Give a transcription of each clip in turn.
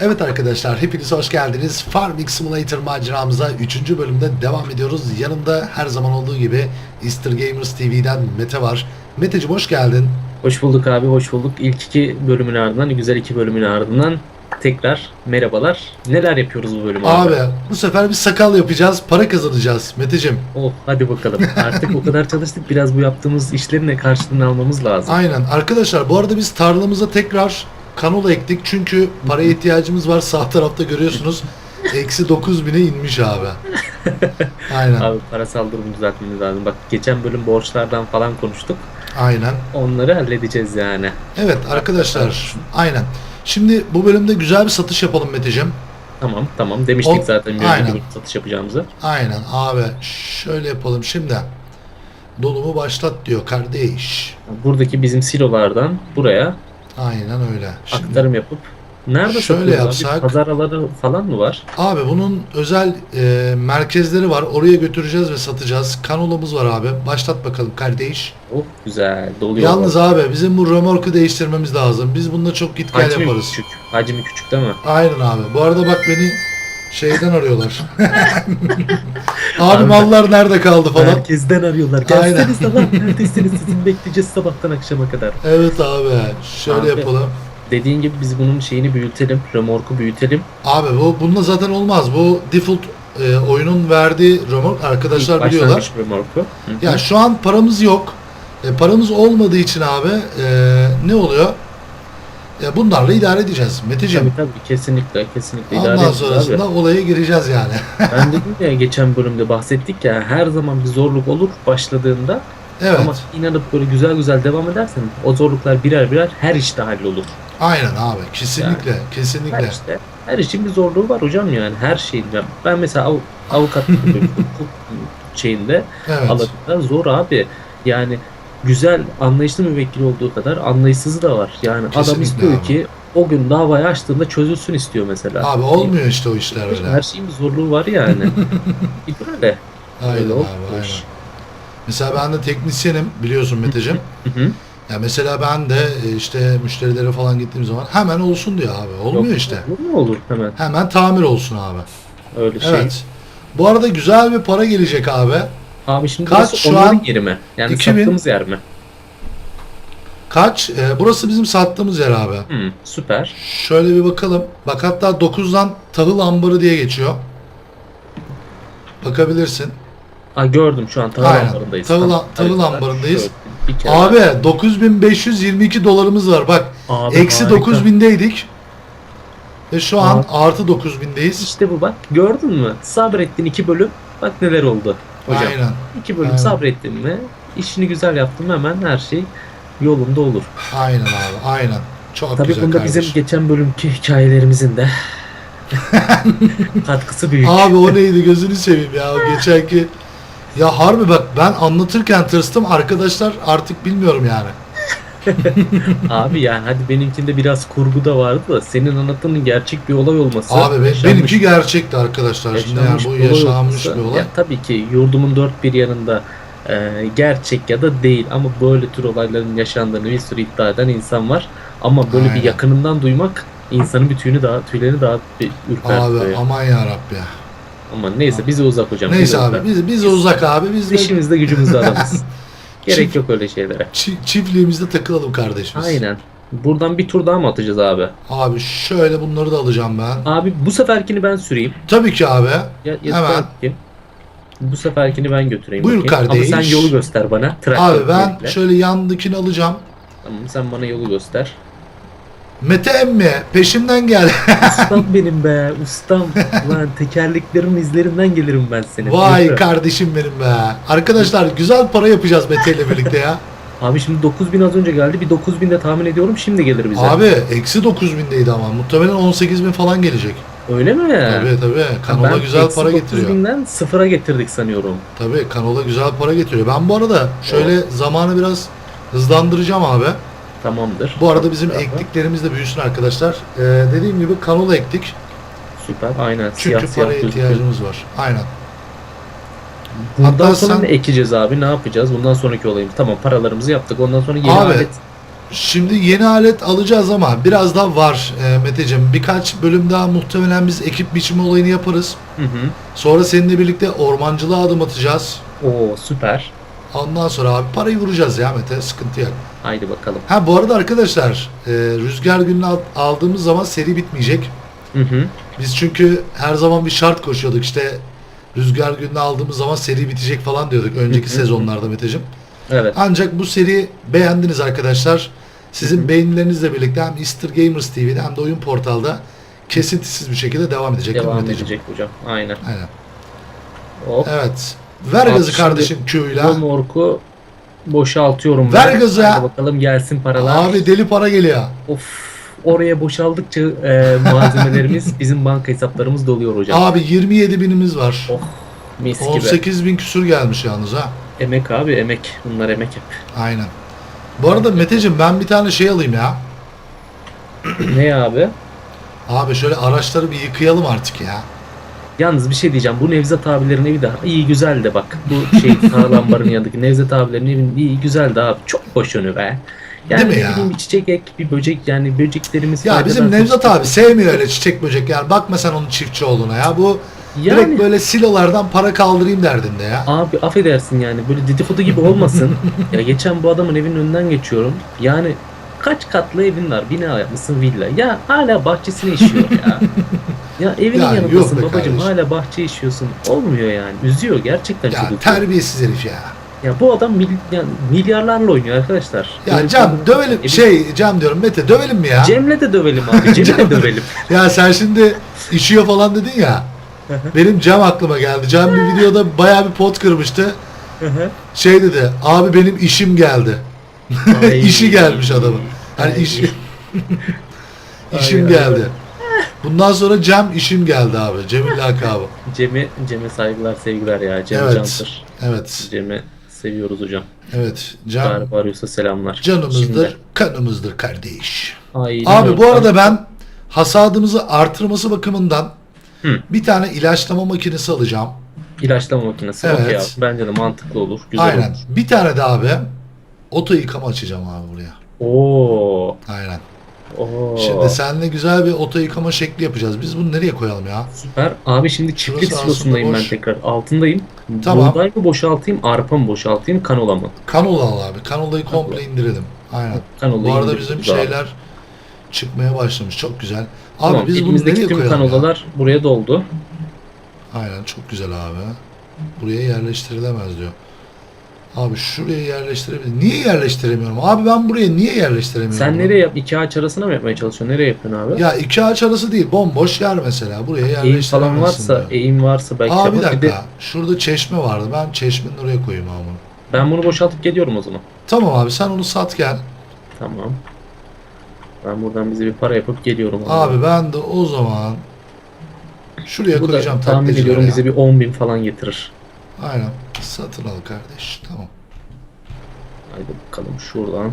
Evet arkadaşlar hepiniz hoş geldiniz. Farming Simulator maceramıza 3. bölümde devam ediyoruz. Yanımda her zaman olduğu gibi Easter Gamers TV'den Mete var. Meteciğim hoş geldin. Hoş bulduk abi, hoş bulduk. İlk iki bölümün ardından, güzel iki bölümün ardından tekrar merhabalar. Neler yapıyoruz bu bölüm abi? Abi bu sefer bir sakal yapacağız, para kazanacağız Meteciğim. Oh, hadi bakalım. Artık o kadar çalıştık, biraz bu yaptığımız işlerin de karşılığını almamız lazım. Aynen arkadaşlar bu arada biz tarlamıza tekrar kanola ektik. Çünkü paraya ihtiyacımız var. Sağ tarafta görüyorsunuz. Eksi 9000'e inmiş abi. Aynen. Abi parasal durumu düzeltmemiz lazım. Bak geçen bölüm borçlardan falan konuştuk. Aynen. Onları halledeceğiz yani. Evet arkadaşlar aynen. Şimdi bu bölümde güzel bir satış yapalım Meteciğim. Tamam, tamam. Demiştik O- zaten bir aynen. satış yapacağımızı. Aynen abi şöyle yapalım şimdi. Dolumu başlat diyor kardeş. Buradaki bizim silolardan buraya Aynen öyle. Şimdi, aktarım yapıp Nerede Şöyle satıyoruz abi? yapsak- Pazar alanı falan mı var? abi bunun özel e, merkezleri var. Oraya götüreceğiz ve satacağız. Kanolamız var abi. Başlat bakalım kardeş. Oh güzel doluyor. Yalnız abi bizim bu römorku değiştirmemiz lazım. Biz bununla çok git gel Hacmi yaparız. küçük. Hacmi küçük değil mi? Aynen abi. Bu arada bak beni şeyden arıyorlar. abi, mallar nerede kaldı falan. Merkezden arıyorlar. Aynen. Gelseniz sabah neredesiniz sizin bekleyeceğiz sabahtan akşama kadar. Evet abi. Şöyle Abi. yapalım. Dediğin gibi biz bunun şeyini büyütelim. Remorku büyütelim. Abi bu bununla zaten olmaz. Bu default e, oyunun verdiği römork arkadaşlar İlk biliyorlar. başlangıç remorku. Hı hı. Ya şu an paramız yok. E, paramız olmadığı için abi e, ne oluyor? Ya bunlarla idare edeceğiz Meteciğim. Tabii tabii kesinlikle kesinlikle idare Ondan edeceğiz sonrasında abi. olaya gireceğiz yani. Ben dedim ya geçen bölümde bahsettik ya her zaman bir zorluk olur başladığında evet. ama inanıp böyle güzel güzel devam edersen o zorluklar birer birer her işte hallolur. Aynen abi. Kesinlikle. Her Kesinlikle. işte her işin bir zorluğu var hocam yani her şeyin. Ben mesela av, hukuk şeyinde Evet. alanında zor abi. Yani güzel anlayışlı müvekkil olduğu kadar anlayışsızı da var. Yani adam Kesinlikle istiyor abi. ki o gün davayı açtığında çözülsün istiyor mesela. Abi olmuyor işte o işler öyle. Her şeyin bir zorluğu var yani. bir böyle. Aynen Öyle abi. olmuş. Aynen. Mesela ben de teknisyenim biliyorsun Meteciğim. Hı hı. Ya mesela ben de e, işte müşterilere falan gittiğim zaman hemen olsun diyor abi. Olmuyor Yok, işte. Olur mu olur hemen Hemen tamir olsun abi. öyle şey. Evet. Bu arada güzel bir para gelecek abi. Abi şimdi Kaç burası şu onların an? yeri mi? Yani 2000 sattığımız yer mi? Kaç? Ee, burası bizim sattığımız yer abi. Hı, süper. Şöyle bir bakalım. Bak hatta 9'dan tahıl ambarı diye geçiyor. Bakabilirsin. Aa, gördüm şu an tahıl Aynen. ambarındayız. Tahıl- Tamam, tahıl ambarındayız. Şöyle bir kere Abi 9522 dolarımız var. Bak Abi, eksi harika. 9000'deydik. Ve şu an artı 9000'deyiz. İşte bu bak gördün mü? Sabrettin iki bölüm. Bak neler oldu hocam. Aynen. İki bölüm Aynen. sabrettin mi? İşini güzel yaptın mı hemen her şey yolunda olur. Aynen abi. Aynen. Çok Tabii güzel bunda kardeşim. bizim geçen bölümki hikayelerimizin de katkısı büyük. Abi o neydi gözünü seveyim ya o geçenki. Ya harbi bak ben anlatırken tırstım arkadaşlar artık bilmiyorum yani. Abi yani hadi benimkinde biraz kurgu da vardı da senin anlattığının gerçek bir olay olması. Abi be- benimki gerçekti arkadaşlar. Şimdi yani bu olay yaşanmış olması- bir olay. Ya tabii ki yurdumun dört bir yanında e, gerçek ya da değil ama böyle tür olayların yaşandığını bir sürü iddia eden insan var. Ama böyle Aynen. bir yakınından duymak insanın bir tüyünü daha tüylerini daha bir ürpertiyor. Abi aman ya Rabbi. Ama neyse bize uzak hocam. Neyse bize abi uzak. biz biz uzak abi biz de İşimizde gücümüzde adamız. Gerek Çift- yok öyle şeylere. çi- çiftliğimizde takılalım kardeşimiz. Aynen. Buradan bir tur daha mı atacağız abi? Abi şöyle bunları da alacağım ben. Abi bu seferkini ben süreyim. Tabii ki abi. Ya, ya Hemen. bakayım. Bu seferkini ben götüreyim. Buyur kardeş. Ama sen yolu göster bana. Traktör Abi ben şöyle yandakini alacağım. Tamam sen bana yolu göster. Mete emmi peşimden gel. Ustam benim be ustam. Lan tekerleklerin izlerinden gelirim ben senin. Vay kardeşim benim be. Arkadaşlar güzel para yapacağız Mete ile birlikte ya. Abi şimdi 9000 az önce geldi. Bir 9000 de tahmin ediyorum şimdi gelir bize. Abi eksi 9000'deydi ama muhtemelen 18.000 falan gelecek. Öyle mi? Tabii tabii. Kanola ben güzel para getiriyor. 9000'den sıfıra getirdik sanıyorum. Tabii kanola güzel para getiriyor. Ben bu arada şöyle zamanı biraz hızlandıracağım abi. Tamamdır. Bu arada bizim Bravo. ektiklerimiz de büyüsün arkadaşlar. Ee, dediğim gibi kanola ektik. Süper. Aynen. Çünkü siyah siyah paraya gözüküyor. ihtiyacımız var. Aynen. Bundan Hatta sonra sen- ne ekeceğiz abi? Ne yapacağız? Bundan sonraki olayımız. Tamam paralarımızı yaptık. Ondan sonra yeni Abi, alet Şimdi yeni alet alacağız ama biraz daha var e, Meteciğim. Birkaç bölüm daha muhtemelen biz ekip biçimi olayını yaparız. Hı hı. Sonra seninle birlikte ormancılığa adım atacağız. Oo süper. Ondan sonra abi parayı vuracağız ya Mete sıkıntı yok. Haydi bakalım. Ha bu arada arkadaşlar e, rüzgar gününü al- aldığımız zaman seri bitmeyecek. Hı hı. Biz çünkü her zaman bir şart koşuyorduk işte rüzgar gününü aldığımız zaman seri bitecek falan diyorduk önceki Hı hı. sezonlarda Meteciğim. Evet. Ancak bu seri beğendiniz arkadaşlar. Sizin beğenilerinizle birlikte hem Easter Gamers TV'de hem de oyun portalda kesintisiz bir şekilde devam edecek. Devam edecek hocam. Aynen. Aynen. Hop. Evet. Ver Abi gazı şimdi kardeşim Q'yla. morku boşaltıyorum. Ver ben. gazı. Hadi bakalım gelsin paralar. Abi deli para geliyor. Of. Oraya boşaldıkça e, malzemelerimiz bizim banka hesaplarımız doluyor hocam. Abi 27 binimiz var. Oh mis gibi. 18 bin küsür gelmiş yalnız ha. Emek abi emek. Bunlar emek hep. Aynen. Bu arada Meteciğim ben bir tane şey alayım ya. ne abi? Abi şöyle araçları bir yıkayalım artık ya. Yalnız bir şey diyeceğim. Bu Nevzat abilerin evi de iyi güzel de bak. Bu şey sağlambarın yanındaki Nevzat abilerin evi iyi güzel de abi. Çok boş önü be. Yani Değil mi ya? bir çiçek ek, bir böcek yani böceklerimiz Ya bizim Nevzat abi sevmiyor öyle çiçek böcek yani. Bakma sen onun çiftçi olduğuna ya. Bu Yani direkt böyle silolardan para kaldırayım derdinde ya. abi affedersin yani böyle dedikodu gibi olmasın. ya geçen bu adamın evinin önünden geçiyorum. Yani kaç katlı evin var? Bina yapmışsın villa. Ya hala bahçesine işiyor ya. Ya evinin Ya yanındasın babacım kardeşim. hala bahçe işiyorsun. Olmuyor yani. Üzüyor gerçekten Ya üzüyor. terbiyesiz herif ya. Ya bu adam mil, yani milyarlarla oynuyor arkadaşlar. Ya Böyle Cem bir- dövelim Evi- şey Cem diyorum Mete dövelim mi ya? Cem'le de dövelim abi. Cem'le de dövelim. Ya sen şimdi işiyor falan dedin ya. benim Cem aklıma geldi. Cem bir videoda bayağı bir pot kırmıştı. Şey dedi abi benim işim geldi. İşi gelmiş adamın. Hani Ay. iş işim geldi. Bundan sonra Cem işim geldi abi. Cem'in lakabı. Cem'e Cem'e saygılar sevgiler ya. Cem Evet. Can'dır. Evet. Cem'i seviyoruz hocam. Evet. Cem Galiba arıyorsa selamlar. canımızdır, Şimdi. kanımızdır kardeş. Aynen Abi öyle. bu arada ben hasadımızı artırması bakımından Hı. bir tane ilaçlama makinesi alacağım. ilaçlama makinesi. Evet. Okey abi. Bence de mantıklı olur. Güzel Aynen. olur. Bir tane de abi oto yıkama açacağım abi buraya. Oo. Aynen. Oo. Şimdi seninle güzel bir oto yıkama şekli yapacağız. Biz bunu nereye koyalım ya? Süper. Abi şimdi çiftlik Şurası silosundayım aslında ben boş. tekrar. Altındayım. Tamam. Buğday mı boşaltayım, arpa mı boşaltayım, kanola mı? Kanola al abi. Kanolayı komple indirelim. Aynen. Kanolayı Bu arada bizim abi. şeyler çıkmaya başlamış. Çok güzel. Abi Tamam, biz bunu elimizdeki nereye tüm koyalım ya? kanolalar buraya doldu. Aynen çok güzel abi. Buraya yerleştirilemez diyor. Abi şuraya yerleştirebilir. Niye yerleştiremiyorum? Abi ben buraya niye yerleştiremiyorum? Sen nereye yap? İki ağaç arasına mı yapmaya çalışıyorsun? Nereye yapıyorsun abi? Ya iki ağaç arası değil. Bomboş yer mesela. Buraya eğim yerleştiremezsin falan varsa, diyor. eğim varsa belki Aa bir yapar. dakika. de Şurada çeşme vardı. Ben çeşmenin oraya koyayım bunu. ben bunu boşaltıp geliyorum o zaman. Tamam abi sen onu sat gel. Tamam. Ben buradan bize bir para yapıp geliyorum. Abi ben de o zaman şuraya Bu da koyacağım tahmin taklacıları ediyorum ya. bize bir 10 bin falan getirir. Aynen. Satın al kardeş. Tamam. Haydi bakalım şuradan.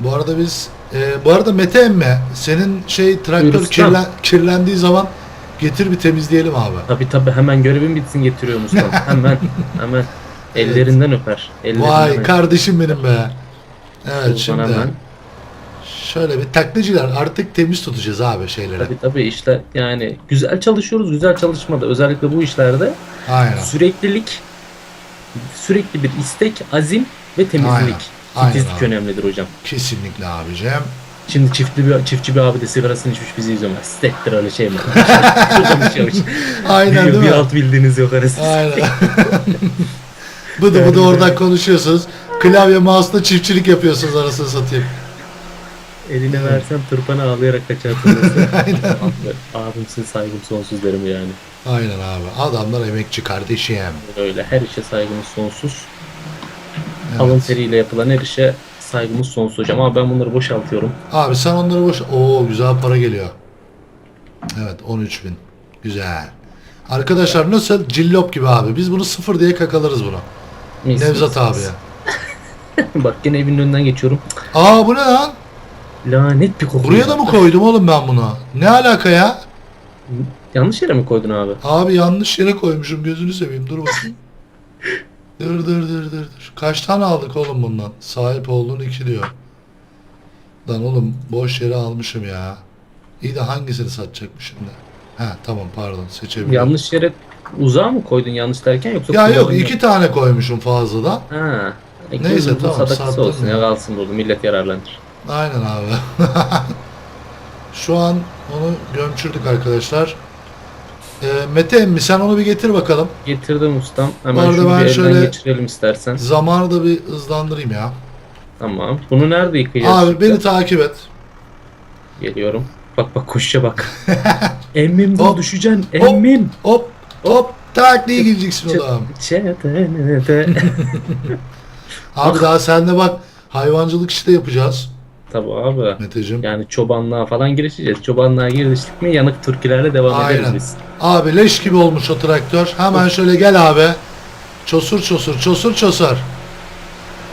Bu arada biz e, bu arada Mete emme senin şey traktör kirlen- kirlendiği zaman getir bir temizleyelim abi. Tabi tabi hemen görevim bitsin getiriyorum ustam. hemen hemen. Ellerinden öper. Ellerinden Vay öper. kardeşim benim be. Evet Şuradan şimdi hemen. şöyle bir taklacılar artık temiz tutacağız abi şeyleri. Tabi tabi işte yani güzel çalışıyoruz güzel çalışmada özellikle bu işlerde Aynen. süreklilik sürekli bir istek azim ve temizlik Aynen. Aynen titizlik abi. önemlidir hocam. Kesinlikle abicim. Şimdi çiftli bir çiftçi bir abi de sigarasını içmiş bizi izliyor. Stektir öyle şey mi? Konuşuyormuş. Aynen bir, değil bir mi? alt bildiğiniz yok arası. Aynen. bıdı bıdı oradan konuşuyorsunuz. Klavye mouse'la çiftçilik yapıyorsunuz arasını satayım. Eline versem tırpanı ağlayarak kaçarsın. Aynen. Abi, abim size saygım sonsuz derim yani. Aynen abi. Adamlar emekçi kardeşim. Öyle her işe saygımız sonsuz. Evet. Alın teriyle yapılan her işe saygımız sonsuz hocam. Ama ben bunları boşaltıyorum. Abi sen onları boş... Oo güzel para geliyor. Evet 13 bin. Güzel. Arkadaşlar nasıl? Cillop gibi abi. Biz bunu sıfır diye kakalarız bunu. Mis, Nevzat mis, abi. mis. Bak gene evinin önünden geçiyorum. Aa bu ne lan? Lanet bir koku. Buraya ya. da mı koydum oğlum ben bunu? Ne alaka ya? Yanlış yere mi koydun abi? Abi yanlış yere koymuşum gözünü seveyim dur bakayım. dur dur dur dur dur. Kaç tane aldık oğlum bundan? Sahip olduğun iki diyor. Lan oğlum boş yere almışım ya. İyi de hangisini satacakmışım da. Ha tamam pardon seçebilirim. Yanlış yere uzağa mı koydun yanlış derken yoksa Ya yok iki tane koymuşum fazladan. Ha. Neyse, tamam, sadakası olsun ya. kalsın burada millet yararlanır. Aynen abi. Şu an onu gömçürdük arkadaşlar. Ee, Mete emmi sen onu bir getir bakalım. Getirdim ustam. Hemen şunu ben bir elden şöyle- geçirelim istersen. Zamanı da bir hızlandırayım ya. Tamam. Bunu nerede yıkayacağız? Abi beni takip et. Geliyorum. Bak bak koşuşa bak. emmim Hop, dur düşeceksin. hop. Emmim. Hop hop tak diye geleceksin oğlum. Çetenete. Abi daha senle bak hayvancılık işte yapacağız. Tabii abi. Meteciğim. Yani çobanlığa falan girişeceğiz. Çobanlığa giriştik mi yanık türkülerle devam ederiz Aynen. biz. Abi leş gibi olmuş o traktör. Hemen şöyle gel abi. Çosur çosur çosur çosur.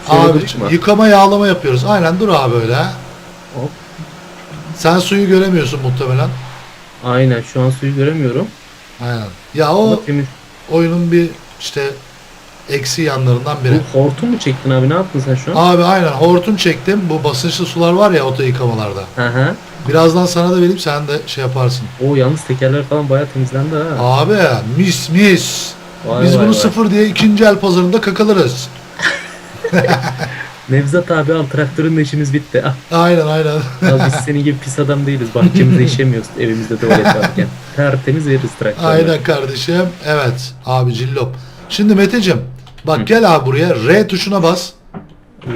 Şöyle Abi yıkama yağlama yapıyoruz. Aynen dur abi öyle. Hop. Sen suyu göremiyorsun muhtemelen. Aynen şu an suyu göremiyorum. Aynen. Ya Ama o temiz. oyunun bir işte eksi yanlarından biri. Bu hortum mu çektin abi ne yaptın sen şu an? Abi aynen hortum çektim. Bu basınçlı sular var ya oto yıkamalarda. Hı hı. Birazdan sana da vereyim sen de şey yaparsın. O yalnız tekerler falan bayağı temizlendi ha. Abi mis mis. Vay Biz vay bunu vay. sıfır diye ikinci el pazarında kakalarız. Nevzat abi al traktörünle işimiz bitti. Ah, Aynen aynen. al biz senin gibi pis adam değiliz. Bahçemizde işemiyoruz evimizde tuvalet varken. Tertemiz veririz traktörle. aynen kardeşim. Evet abi cillop. Şimdi Meteciğim bak gel abi buraya R tuşuna bas.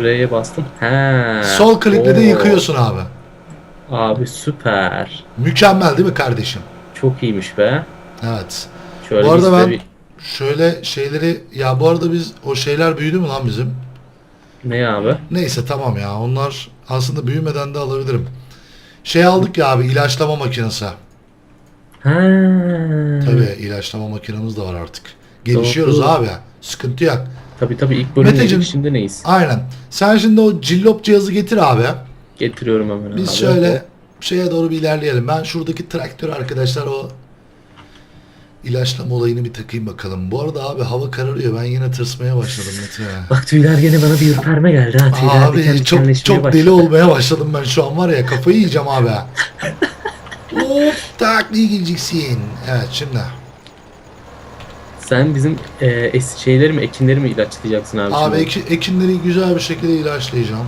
R'ye bastım. He. Sol klikle de Oo. yıkıyorsun abi. Abi süper. Mükemmel değil mi kardeşim? Çok iyiymiş be. Evet. Şöyle Bu arada biz de ben- bir- Şöyle şeyleri ya bu arada biz o şeyler büyüdü mü lan bizim? Ne abi? Neyse tamam ya onlar aslında büyümeden de alabilirim. Şey aldık ya abi ilaçlama makinesi. Ha. Tabii ilaçlama makinemiz de var artık. Gelişiyoruz Doğru. abi. Sıkıntı yok. Tabii tabii ilk Meteciğim. şimdi neyiz? Aynen. Sen şimdi o cillop cihazı getir abi. Getiriyorum hemen Biz abi. şöyle şeye doğru bir ilerleyelim. Ben şuradaki traktör arkadaşlar o ilaçlama olayını bir takayım bakalım. Bu arada abi hava kararıyor. Ben yine tırsmaya başladım Mete. Bak tüyler gene bana bir ürperme geldi ha. Tüyler diken Abi çok dikenleşmeye çok başladı. deli olmaya başladım ben şu an var ya kafayı yiyeceğim abi. Hop tak diye geleceksin. Evet şimdi. Sen bizim e, es şeyleri mi ekinleri mi ilaçlayacaksın abi? Abi şimdi? eki- ekinleri güzel bir şekilde ilaçlayacağım.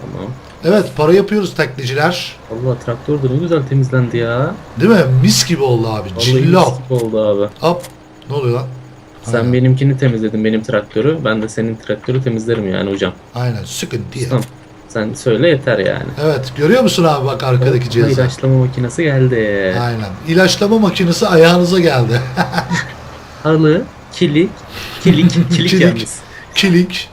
Tamam. Evet para yapıyoruz taklitçiler. Allah traktör de ne güzel temizlendi ya. Değil mi? Mis gibi oldu abi. Vallahi Cillop. mis gibi oldu abi. Hop. Ne oluyor lan? Sen Aynen. benimkini temizledin benim traktörü. Ben de senin traktörü temizlerim yani hocam. Aynen sıkıntı yok. Tamam. Sen söyle yeter yani. Evet görüyor musun abi bak arkadaki Hoppa, cihazı. ilaçlama makinesi geldi. Aynen. İlaçlama makinesi ayağınıza geldi. Halı, kilik, kilik, kilik, Kilik. yalnız. Kilik.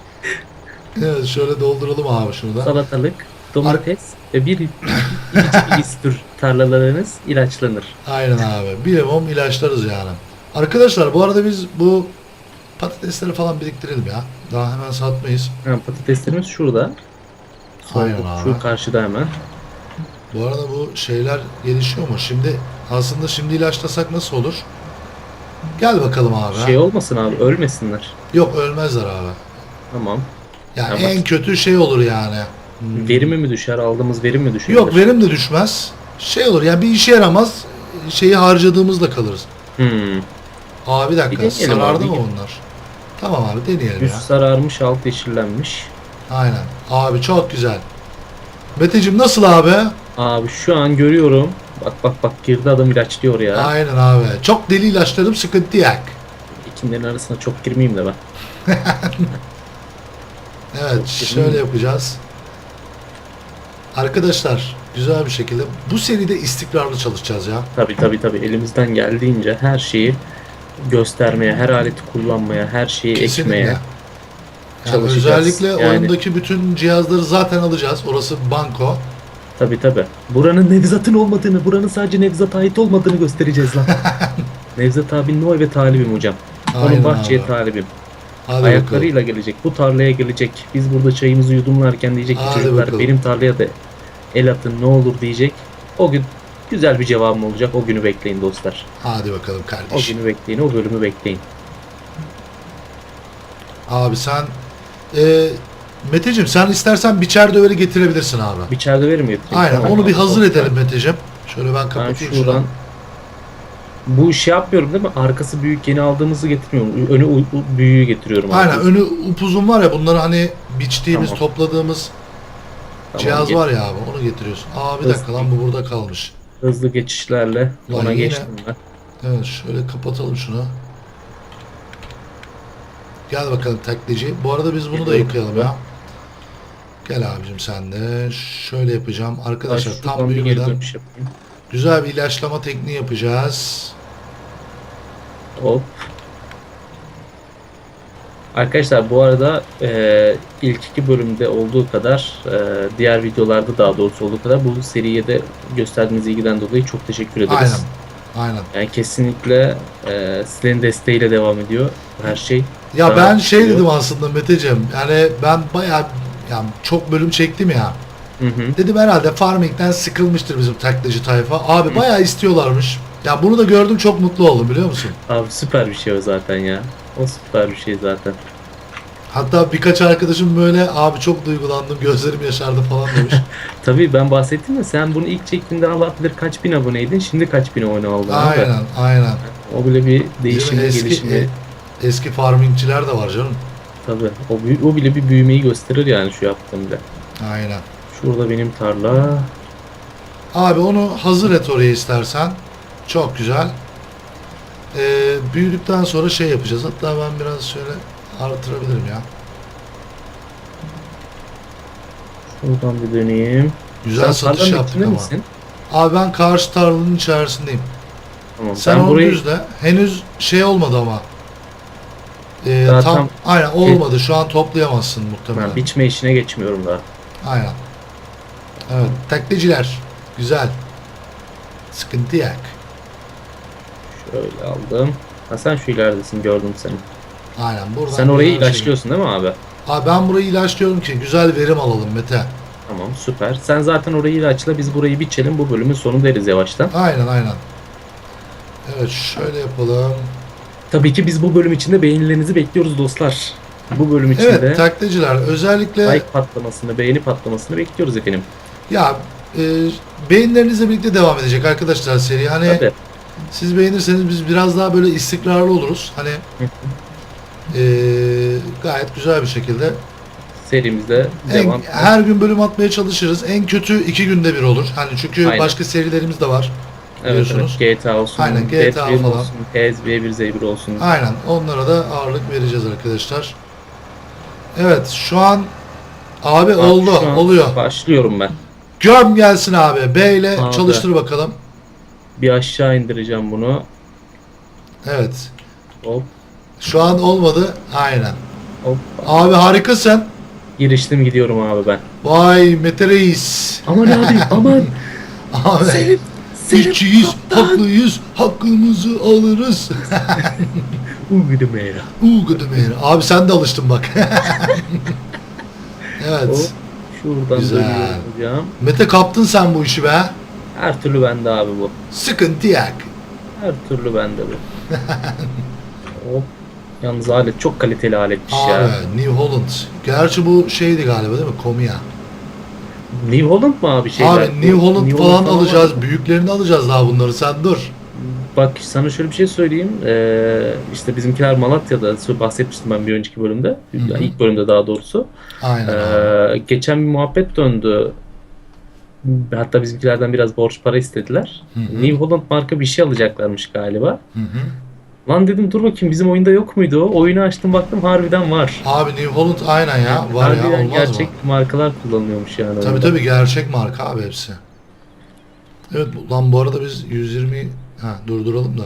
Evet şöyle dolduralım abi şunu da. Salatalık, domates ve bir tür tarlalarınız ilaçlanır. Aynen abi. Bir limon ilaçlarız yani. Arkadaşlar bu arada biz bu patatesleri falan biriktirelim ya. Daha hemen satmayız. Ha, patateslerimiz şurada. Aynen abi. Şu karşıda hemen. Bu arada bu şeyler gelişiyor mu? Şimdi aslında şimdi ilaçlasak nasıl olur? Gel bakalım abi. Şey olmasın abi ölmesinler. Yok ölmezler abi. Tamam. Yani Tamam. en kötü şey olur yani. Hmm. Verimi mi düşer? Aldığımız verim mi düşer? Yok verim de düşmez. Şey olur yani bir işe yaramaz. Şeyi harcadığımızda kalırız. Hmm. Abi bir dakika Bir deneyelim sarardı abi. mı bunlar? Tamam abi deneyelim Üst ya. sararmış, alt yeşillenmiş. Aynen. Abi çok güzel. Meteciğim nasıl abi? Abi şu an görüyorum. Bak bak bak girdi adam ilaçlıyor ya. Aynen abi. Çok deli ilaçlarım sıkıntı yak. İkimlerin arasına çok girmeyeyim de ben. Evet Çok şöyle yapacağız. Arkadaşlar güzel bir şekilde bu seride istikrarlı çalışacağız ya. Tabi tabi tabi elimizden geldiğince her şeyi göstermeye, her aleti kullanmaya, her şeyi Kesinlikle. ekmeye. Yani çalışacağız. özellikle Yani- oyundaki bütün cihazları zaten alacağız. Orası banko. Tabi tabi. Buranın Nevzat'ın olmadığını, buranın sadece Nevzat'a ait olmadığını göstereceğiz lan. Nevzat abinin o eve talibim hocam. Onun Aynen bahçeye abi. talibim. Hadi bakalım. Ayaklarıyla gelecek. Bu tarlaya gelecek. Biz burada çayımızı yudumlarken diyecek ki Hadi çocuklar bakalım. benim tarlaya da el atın ne olur diyecek. O gün güzel bir cevabım olacak. O günü bekleyin dostlar. Hadi bakalım O kardeşim. günü bekleyin. O bölümü bekleyin. Abi sen e, Meteciğim sen istersen biçer döveri getirebilirsin abi. Bir çay döverim getireyim. Aynen Tamam onu bir hazır edelim Meteciğim. Şöyle ben Ben kapatayım şuradan şuradan. bu işi yapmıyorum değil mi? Arkası büyük yeni aldığımızı getirmiyorum. Önü büyüğü getiriyorum. abi. Aynen önü upuzun var ya bunları hani biçtiğimiz Tamam. topladığımız Tamam, cihaz var ya abi onu getiriyorsun. Aa bir Hızlı. dakika lan bu burada kalmış. Hızlı geçişlerle Ulan ona yine- geçtim ben. Evet şöyle kapatalım şunu. Gel bakalım taklacı. Bu arada biz bunu da Geliyorum. yıkayalım ya. Gel abicim sen de. Şöyle yapacağım. Arkadaşlar tam bir büyümeden güzel bir ilaçlama tekniği yapacağız. Hop. Arkadaşlar bu arada e, ilk iki bölümde olduğu kadar e, diğer videolarda daha doğrusu olduğu kadar bu seriye de gösterdiğiniz ilgiden dolayı çok teşekkür ederiz. Aynen. Aynen. Yani kesinlikle e, sizlerin desteğiyle devam ediyor her şey. Ya ben şey iyi. dedim aslında Meteciğim. Yani ben bayağı yani çok bölüm çektim ya. Hı hı. Dedim herhalde farming'den sıkılmıştır bizim taklacı tayfa. Abi bayağı istiyorlarmış. Ya bunu da gördüm çok mutlu oldum biliyor musun? Abi süper bir şey o zaten ya. O süper bir şey zaten. Hatta birkaç arkadaşım böyle abi çok duygulandım gözlerim yaşardı falan demiş. Tabii ben bahsettim ya sen bunu ilk çektiğinde Allah bilir kaç bin aboneydin şimdi kaç bin abone oldun abi. aynen aynen. O bile bir değişimi eski, gelişimi. e- eski farmingçiler de var canım. Tabii o, o bile bir büyümeyi gösterir yani şu yaptığım bile. Aynen. Şurada benim tarla. Abi onu hazır et oraya istersen. Çok güzel. Ee, büyüdükten sonra şey yapacağız. Hatta ben biraz şöyle artırabilirim ya. Şuradan bir döneyim. Güzel Sen satış yaptık ama. misin? Abi ben karşı tarlanın içerisindeyim. Tamam. Sen ben onu burayı düzle. Henüz şey olmadı ama. Ee, Daha tam, aynen olmadı. Şu an toplayamazsın muhtemelen. ben biçme işine geçmiyorum daha. Aynen. Evet. Takliciler. Güzel. Sıkıntı yok. Şöyle aldım. Ha sen şu ileridesin gördüm seni. Aynen. Buradan Sen orayı güzel şey- ilaçlıyorsun değil mi abi? Abi ben burayı ilaçlıyorum ki güzel verim alalım Mete. Tamam süper. Sen zaten orayı ilaçla biz burayı biçelim bu bölümün sonu deriz yavaştan. Aynen aynen. Evet şöyle yapalım. Tabii ki biz bu bölüm içinde beğenilerinizi bekliyoruz dostlar. Bu bölüm içinde Evet takliciler özellikle like patlamasını, beğeni patlamasını bekliyoruz efendim. ya e, beğenilerinizle birlikte devam edecek arkadaşlar seri. Hani Tabii. siz beğenirseniz biz biraz daha böyle istikrarlı oluruz. Hani e, gayet güzel bir şekilde Serimizde En- devam. her gün bölüm atmaya çalışırız. En kötü iki günde bir olur. Hani çünkü Aynen. başka serilerimiz de var. Evet, biliyorsunuz. evet. GTA olsun, Aynen, Death GTA Realm falan. olsun, PSV1 Z1 olsun. Aynen. Onlara da ağırlık vereceğiz arkadaşlar. Evet şu an abi Bak, oldu. şu an Oluyor. Başlıyorum ben. Göm gelsin abi. B ile Abi. çalıştır bakalım. Bir aşağı indireceğim bunu. Evet. Hop Şu an olmadı. Aynen. hop. Abi harikasın. Giriştim gidiyorum abi ben. Vay Mete Reis. Aman abi aman. Abi. Senin, senin İşçiyiz, haklıyız, hakkımızı alırız. Uğudu meyra. Uuu gıdımeyir. Abi sen de alıştın bak. Evet. Şuradan Güzel. hocam. Mete kaptın sen bu işi be. Her türlü bende abi bu. Sıkıntı yok. Her türlü bende bu. Hop. Yalnız alet çok kaliteli aletmiş ya. Abi New Holland. Gerçi bu şeydi galiba değil mi? Komiya. New Holland mı abi şeyler? Abi New Holland New falan var. alacağız. Büyüklerini alacağız daha bunları. Sen dur. Bak sana şöyle bir şey söyleyeyim. Ee, işte bizimkiler Malatya'da bahsetmiştim ben bir önceki bölümde. hı. Yani ilk bölümde daha doğrusu. Aynen. Ee, geçen bir muhabbet döndü. Hatta bizimkilerden biraz borç para istediler. Hı hı. New Holland marka bir şey alacaklarmış galiba. Hı hı. Lan dedim dur bakayım bizim oyunda yok muydu o? Oyunu açtım baktım harbiden var. Abi New Holland aynen ya. Var ya harbiden olmaz gerçek mı? markalar kullanılıyormuş yani. Tabii oyunda. tabii gerçek marka abi hepsi. Evet lan bu arada biz 120 ha durduralım da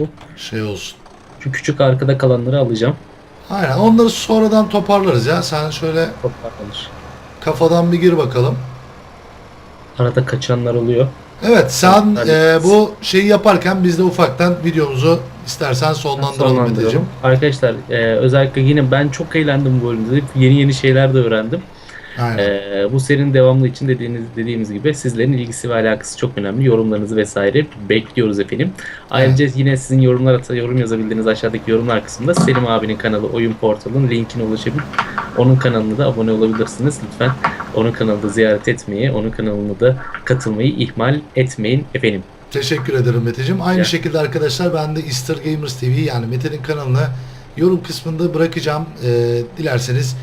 Hop. şey olsun. Şu küçük arkada kalanları alacağım. Aynen onları sonradan toparlarız ya. Sen şöyle Toparlanır. kafadan bir gir bakalım. Arada kaçanlar oluyor. Evet sen Hadi. e, bu şeyi yaparken biz de ufaktan videomuzu istersen sonlandıralım Sonlandıralım. Meteciğim. Arkadaşlar e, özellikle yine ben çok eğlendim bu bölümde. Yeni yeni şeyler de öğrendim. Ee, bu serinin devamlı için dediğiniz dediğimiz gibi sizlerin ilgisi ve alakası çok önemli. Yorumlarınızı vesaire bekliyoruz efendim. Ayrıca yine sizin yorumlar ata yorum yazabildiğiniz aşağıdaki yorumlar kısmında Selim abinin kanalı Oyun Portal'ın linkine ulaşabilip onun kanalına da abone olabilirsiniz. Lütfen onun kanalını ziyaret etmeyi, onun kanalına da katılmayı ihmal etmeyin efendim. Teşekkür ederim Meteciğim. Aynı Ya. şekilde arkadaşlar ben de Easter Gamers TV yani Mete'nin kanalına yorum kısmında bırakacağım. Ee, dilerseniz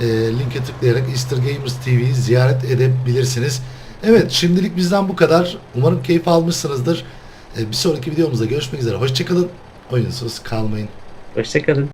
e, linke tıklayarak Easter Gamers TV'yi ziyaret edebilirsiniz. Evet şimdilik bizden bu kadar. Umarım keyif almışsınızdır. Ee, bir sonraki videomuzda görüşmek üzere. Hoşçakalın. Oyunsuz kalmayın. Hoşçakalın.